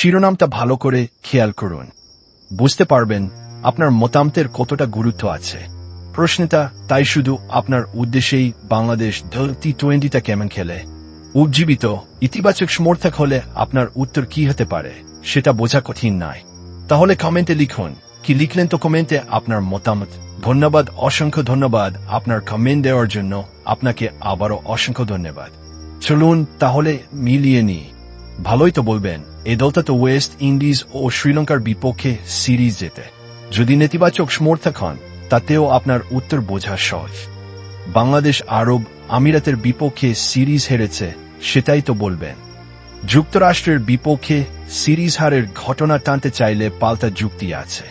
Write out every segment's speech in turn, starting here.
শিরোনামটা ভালো করে খেয়াল করুন। বুঝতে পারবেন আপনার মতামতের কতটা গুরুত্ব আছে। প্রশ্নটা, তাই শুধু আপনার উদ্দেশ্যেই বাংলাদেশ টি টোয়েন্টিটা কেমন খেলে? উজ্জীবিত, ইতিবাচক সমর্থক হলে আপনার উত্তর কি হতে পারে, সেটা বোঝা কঠিন নয়। তাহলে কমেন্টে লিখুন, কি লিখলেন তো কমেন্টে আপনার মতামত। ধন্যবাদ, অসংখ্য ধন্যবাদ আপনার কমেন্ট দেওয়ার জন্য, আপনাকে আবারও অসংখ্য ধন্যবাদ। চলুন তাহলে মিলিয়ে নি ভালোই তো বলবেন। এ দলটা তো ওয়েস্ট ইন্ডিজ ও শ্রীলঙ্কার বিপক্ষে সিরিজ যেতে যদি নেতিবাচক সমর্থক হন, তাতেও আপনার উত্তর বোঝা সহজ। বাংলাদেশ আরব আমিরাতের বিপক্ষে সিরিজ হেরেছে, সেটাই তো বলবেন। যুক্তরাষ্ট্রের বিপক্ষে সিরিজ হারের ঘটনা টানতে চাইলে পাল্টা যুক্তি আছে।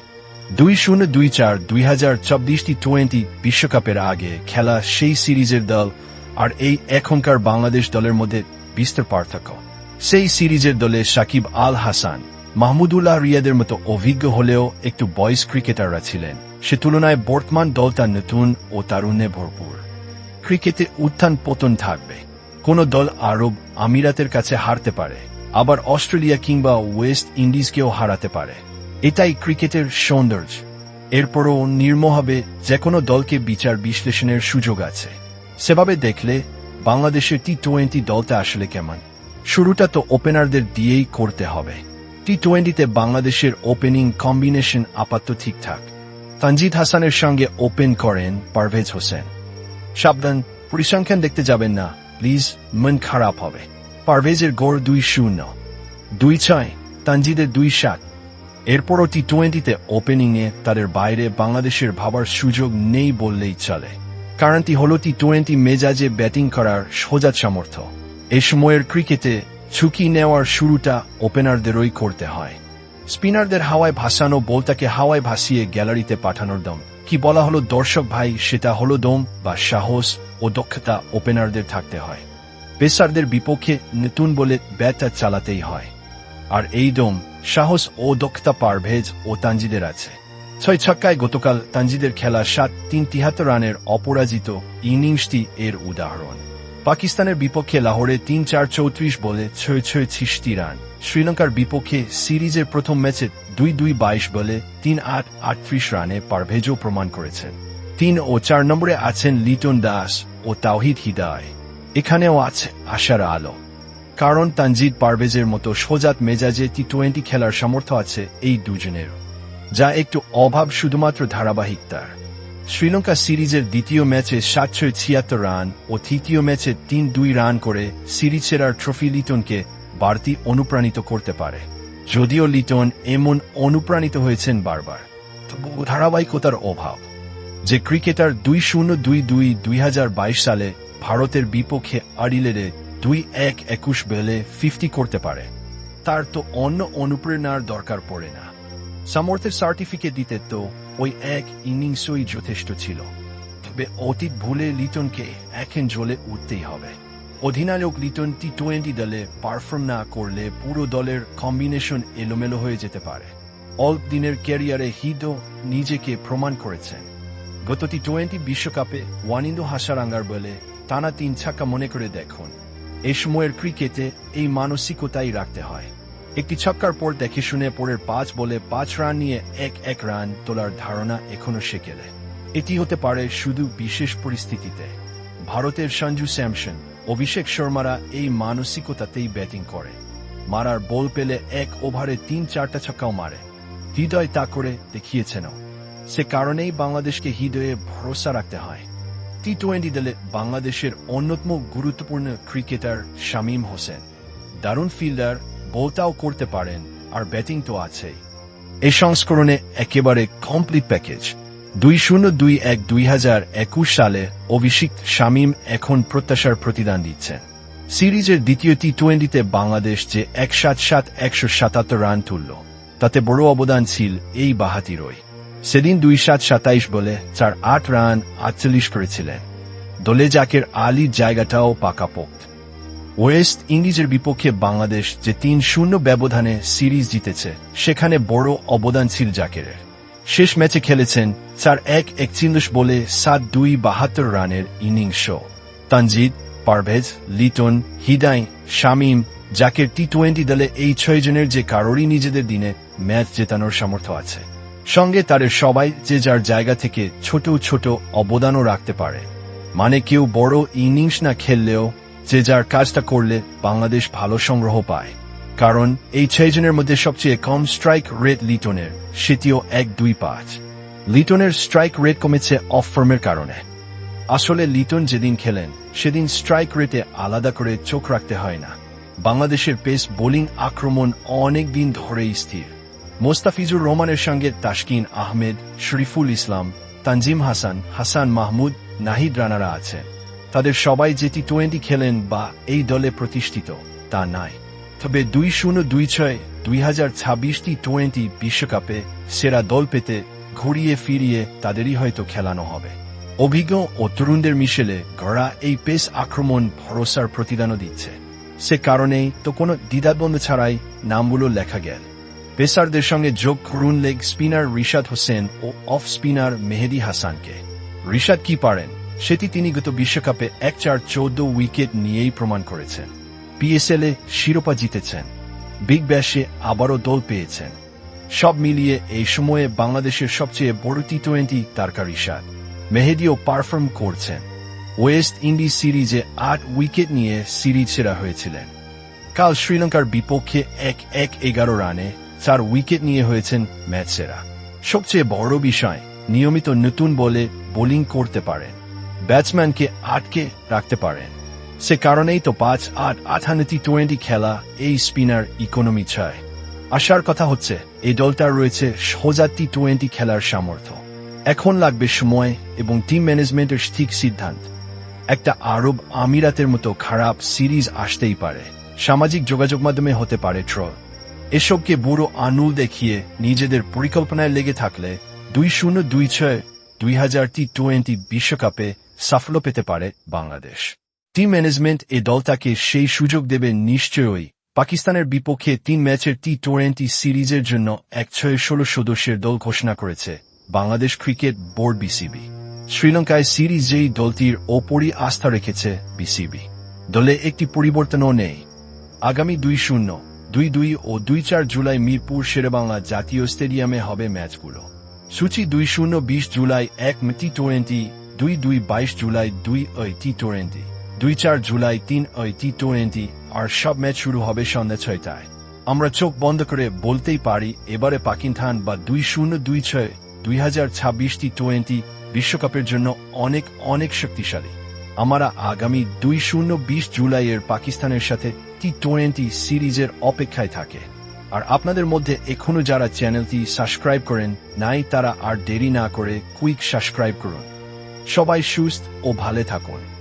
দুই শূন্য দুই চার দুই হাজার চব্বিশটি টোয়েন্টি বিশ্বকাপের আগে খেলা সেই সিরিজের দল, আর এই এখনকার বাংলাদেশ দলের মধ্যে বিস্তর পার্থক্য। সেই সিরিজের দলে সাকিব আল হাসান মাহমুদুল্লাহ রিয়াদের মতো অভিজ্ঞ হলেও একটু বয়স ক্রিকেটাররা ছিলেন। সে তুলনায় বর্তমান দলটা নতুন ও তারুণ্যে ভরপুর। ক্রিকেটে উত্থান পতন থাকবে। কোন দল আরব আমিরাতের কাছে হারতে পারে। আবার অস্ট্রেলিয়া কিংবা ওয়েস্ট ইন্ডিজকেও হারাতে পারে। এটাই ক্রিকেটের সৌন্দর্য। এরপরও নির্মভাবে যে কোনো দলকে বিচার বিশ্লেষণের সুযোগ আছে। সেভাবে দেখলে বাংলাদেশের টি টোয়েন্টি দলটা আসলে কেমন? শুরুটা তো ওপেনারদের দিয়েই করতে হবে। টি টোয়েন্টিতে বাংলাদেশের ওপেনিং কম্বিনেশন আপাতত ঠিকঠাক। তানজিদ হাসানের সঙ্গে ওপেন করেন পারভেজ হোসেন। সাবধান, পরিসংখ্যান দেখতে যাবেন না। প্লিজ, মন খারাপ হবে। পারভেজের গড় দুই শূন্য দুই ছয় তানজিদের দুই সাত এরপরও টি টোয়েন্টিতে ওপেনিংয়ে তাদের বাইরে বাংলাদেশের ভাবার সুযোগ নেই বললেই চলে। কারণটি হল টি টোয়েন্টি মেজাজে ব্যাটিং করার সোজা সামর্থ্য। এ সময়ের ক্রিকেটে ঝুঁকি নেওয়ার শুরুটা ওপেনারদেরই করতে হয়। স্পিনারদের হাওয়ায় ভাসানো বলটাকে হাওয়ায় ভাসিয়ে গ্যালারিতে পাঠানোর দম। কি বলা হলো দর্শক ভাই, সেটা হলো দম বা সাহস ও দক্ষতা ওপেনারদের থাকতে হয়। পেসারদের বিপক্ষে নতুন বলে ব্যাটটা চালাতেই হয়। আর এই দম সাহস ও দক্ষতা পারভেজ ও তানজিদের আছে। ছয় ছক্কায় গতকাল তানজিদের খেলা সাত তিন তিহাত্তর রানের অপরাজিত ইনিংসটি এর উদাহরণ। পাকিস্তানের বিপক্ষে লাহোরে তিন চার চৌত্রিশ বলে ছয় ছয় ছিষ্টি রান। শ্রীলঙ্কার বিপক্ষে সিরিজের প্রথম ম্যাচে দুই দুই বাইশ বলে তিন আট আটত্রিশ রানে পারভেজও প্রমাণ করেছেন। তিন ও চার নম্বরে আছেন লিটন দাস ও তাওহিদ হিদায়। এখানেও আছে আশার আলো। কারণ তানজিদ পারভেজের মতো সোজাত মেজাজে টি টোয়েন্টি খেলার সামর্থ্য আছে এই দুজনের, যা একটু অভাব শুধুমাত্র ধারাবাহিকতার। শ্রীলঙ্কা সিরিজের দ্বিতীয় ম্যাচে সাতশো ছিয়াত্তর রান ও তৃতীয় ম্যাচে তিন দুই রান করে সিরিজ সেরার ট্রফি লিটনকে বাড়তি অনুপ্রাণিত করতে পারে। যদিও লিটন এমন অনুপ্রাণিত হয়েছেন বারবার ধারাবাহিকতার অভাব। যে ক্রিকেটার দুই শূন্য দুই দুই দুই সালে ভারতের বিপক্ষে আডিলেডে দুই এক একুশ বেলে ফিফটি করতে পারে, তার তো অন্য অনুপ্রেরণার দরকার পড়ে না। সামর্থ্যের সার্টিফিকেট দিতে তো ওই এক ইনিংসই যথেষ্ট ছিল। তবে অতীত ভুলে লিটনকে এখন জ্বলে উঠতেই হবে। অধিনায়ক লিটন টি টোয়েন্টি দলে পারফর্ম না করলে পুরো দলের কম্বিনেশন এলোমেলো হয়ে যেতে পারে। অল্প দিনের ক্যারিয়ারে হিদো নিজেকে প্রমাণ করেছেন। গত টি টোয়েন্টি বিশ্বকাপে ওয়ানিন্দু হাসারাঙ্গার বলে টানা তিন ছাক্কা মনে করে দেখুন। এ সময়ের ক্রিকেটে এই মানসিকতাই রাখতে হয়। একটি ছক্কার পর দেখে শুনে পরের পাঁচ বলে পাঁচ রান নিয়ে এক এক রান তোলার ধারণা এখনও শেখেলে এটি হতে পারে শুধু বিশেষ পরিস্থিতিতে। ভারতের সঞ্জু স্যামসন, অভিষেক শর্মারা এই মানসিকতাতেই ব্যাটিং করে। মারার বল পেলে এক ওভারে তিন চারটা ছক্কাও মারে। হৃদয় তা করে দেখিয়েছেন সে কারণেই বাংলাদেশকে হৃদয়ে ভরসা রাখতে হয়। টি টোয়েন্টি দলে বাংলাদেশের অন্যতম গুরুত্বপূর্ণ ক্রিকেটার শামীম হোসেন। দারুণ ফিল্ডার বলটাও করতে পারেন, আর ব্যাটিং তো আছেই। এই সংস্করণে একেবারে কমপ্লিট প্যাকেজ দুই শূন্য দুই এক দুই হাজার একুশ সালে অভিষিক্ত শামীম এখন প্রত্যাশার প্রতিদান দিচ্ছেন। সিরিজের দ্বিতীয় টি টোয়েন্টিতে বাংলাদেশ যে এক সাত সাত, একশো সাতাত্তর রান তুলল, তাতে বড় অবদান ছিল এই বাহাতিরই। সেদিন দুই সাত সাতাইশ বলে চার আট রান আটচল্লিশ করেছিলেন। দলে জাকের আলীর জায়গাটাও পাকাপোক্ত। ওয়েস্ট ইন্ডিজের বিপক্ষে বাংলাদেশ যে তিন শূন্য ব্যবধানে সিরিজ জিতেছে, সেখানে বড় অবদান ছিল জাকেরের শেষ ম্যাচে খেলেছেন চার এক একচল্লিশ বলে সাত দুই বাহাত্তর রানের ইনিংস তানজিদ, পারভেজ, লিটন হিদাই শামীম, জাকের টি টোয়েন্টি দলে এই ছয় জনের যে কারোরই নিজেদের দিনে ম্যাচ জেতানোর সামর্থ্য আছে। সঙ্গে তাদের সবাই যে যার জায়গা থেকে ছোট ছোট অবদানও রাখতে পারে। মানে কেউ বড় ইনিংস না খেললেও যে যার কাজটা করলে বাংলাদেশ ভালো সংগ্রহ পায়। কারণ এই ছয়জনের মধ্যে সবচেয়ে কম স্ট্রাইক রেট লিটনের, সেটিও এক দুই পাঁচ। লিটনের স্ট্রাইক রেট কমেছে অফ ফর্মের কারণে। আসলে লিটন যেদিন খেলেন, সেদিন স্ট্রাইক রেটে আলাদা করে চোখ রাখতে হয় না। বাংলাদেশের পেস বোলিং আক্রমণ অনেক দিন ধরেই স্থির। মোস্তাফিজুর রহমানের সঙ্গে তাসকিন আহমেদ, শরীফুল ইসলাম, তানজিম হাসান হাসান মাহমুদ, নাহিদ রানারা আছেন। তাদের সবাই যে টি টোয়েন্টি খেলেন বা এই দলে প্রতিষ্ঠিত, তা নাই। তবে দুই শূন্য দুই ছয় দুই হাজার ছাব্বিশ টি টোয়েন্টি বিশ্বকাপে সেরা দল পেতে ঘুরিয়ে ফিরিয়ে তাদেরই হয়তো খেলানো হবে। অভিজ্ঞ ও তরুণদের মিশেলে গড়া এই পেস আক্রমণ ভরসার প্রতিদানও দিচ্ছে। সে কারণেই তো কোনো দ্বিধাদ্বন্দ্ব ছাড়াই নামগুলো লেখা গেল। পেসারদের সঙ্গে যোগ করুন লেগ স্পিনার রিশাদ হোসেন ও অফ স্পিনার মেহেদি হাসানকে। রিশাদ কি পারেন? সেটি তিনি গত বিশ্বকাপে এক চার চৌদ্দ উইকেট নিয়েই প্রমাণ করেছেন। পিএসএল এ শিরোপা জিতেছেন। বিগ ব্যাশে আবারও দল পেয়েছেন। সব মিলিয়ে এই সময়ে বাংলাদেশের সবচেয়ে বড় টি টোয়েন্টি তারকা রিশাদ মেহেদিও পারফর্ম করছেন। ওয়েস্ট ইন্ডিজ সিরিজে আট উইকেট নিয়ে সিরিজ সেরা হয়েছিলেন। কাল শ্রীলঙ্কার বিপক্ষে এক এক এগারো রানে চার উইকেট নিয়ে হয়েছেন ম্যাচ সেরা। সবচেয়ে বড় বিষয়, নিয়মিত নতুন বলে বোলিং করতে পারেন। ব্যাটসম্যানকে আটকে রাখতে পারেন। সে কারণেই তো পাঁচ আট আঠান্ন টোয়েন্টি খেলা এই স্পিনার ইকোনমি চায়। আশার কথা হচ্ছে, এই দলটার রয়েছে সোজা টি টোয়েন্টি খেলার সামর্থ্য। এখন লাগবে সময় এবং টিম ম্যানেজমেন্টের ঠিক সিদ্ধান্ত। একটা আরব আমিরাতের মতো খারাপ সিরিজ আসতেই পারে। সামাজিক যোগাযোগ মাধ্যমে হতে পারে ট্রল। এসবকে বুড়ো আনুল দেখিয়ে নিজেদের পরিকল্পনায় লেগে থাকলে দুই শূন্য দুই ছয় দুই হাজার টি টোয়েন্টি বিশ্বকাপে সাফল্য পেতে পারে বাংলাদেশ। টিম ম্যানেজমেন্ট এ দলটাকে সেই সুযোগ দেবে নিশ্চয়ই। পাকিস্তানের বিপক্ষে তিন ম্যাচের টি টোয়েন্টি সিরিজের জন্য এক ছয় সদস্যের দল ঘোষণা করেছে বাংলাদেশ ক্রিকেট বোর্ড বিসিবি শ্রীলঙ্কায় সিরিজেই দলটির ওপরই আস্থা রেখেছে বিসিবি দলে একটি পরিবর্তনও নেই। আগামী দুই শূন্য, দুই দুই ও দুই চার জুলাই মিরপুর শেরেবাংলা জাতীয় স্টেডিয়ামে হবে ম্যাচগুলো। সূচি দুই শূন্য বিশ জুলাই এক টি টোয়েন্টি দুই দুই বাইশ জুলাই দুই ওই টি টোয়েন্টি। দুই চার জুলাই তিন ওই টি টোয়েন্টি আর সব ম্যাচ শুরু হবে সন্ধ্যা ছয়টায়। আমরা চোখ বন্ধ করে বলতেই পারি, এবারে পাকিস্তান বা দুই শূন্য দুই ছয় দুই হাজার ছাব্বিশ টি টোয়েন্টি বিশ্বকাপের জন্য অনেক অনেক শক্তিশালী। আমরা আগামী দুই শূন্য বিশ জুলাইয়ের পাকিস্তানের সাথে টি টোয়েন্টি সিরিজের অপেক্ষায় থাকে। আর আপনাদের মধ্যে এখনও যারা চ্যানেলটি সাবস্ক্রাইব করেন নাই, তারা আর দেরি না করে কুইক সাবস্ক্রাইব করুন। সবাই সুস্থ ও ভালো থাকুন।